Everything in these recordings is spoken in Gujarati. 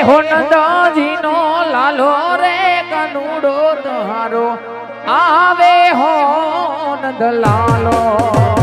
હો નંદાજીનો લાલો રે કનુડો તમારો આવે હો નંદ લાલો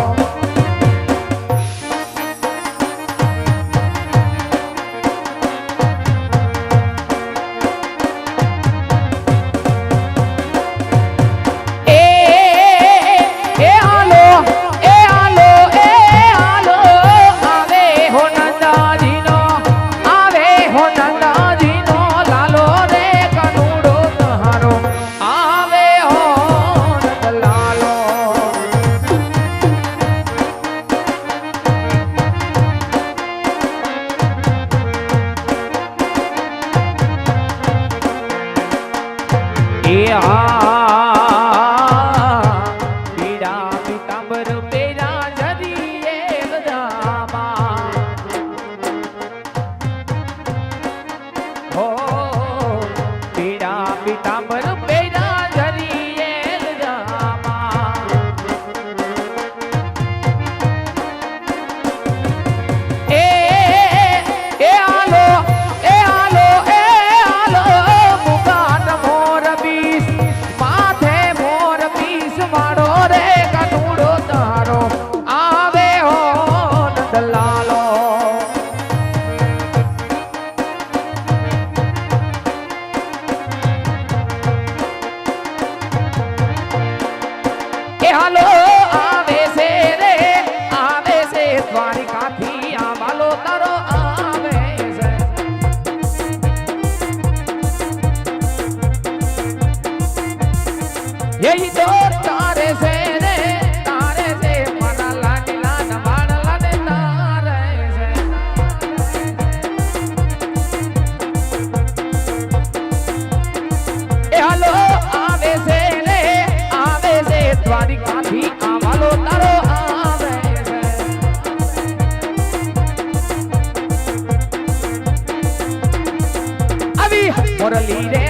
એ આ પીડા પીતાંબર પેરા હાલો આવે છે રે, આવે છે દ્વારિકાથી આ વાલો તારો આવે છે. એ તો તારે છે રે, તારે છે, મારા લાડલા ના બાળલા ને તારે છે. એ હાલો છે દ્વારિકાથી આ વાલો તારો આવે આવી મુરલી રે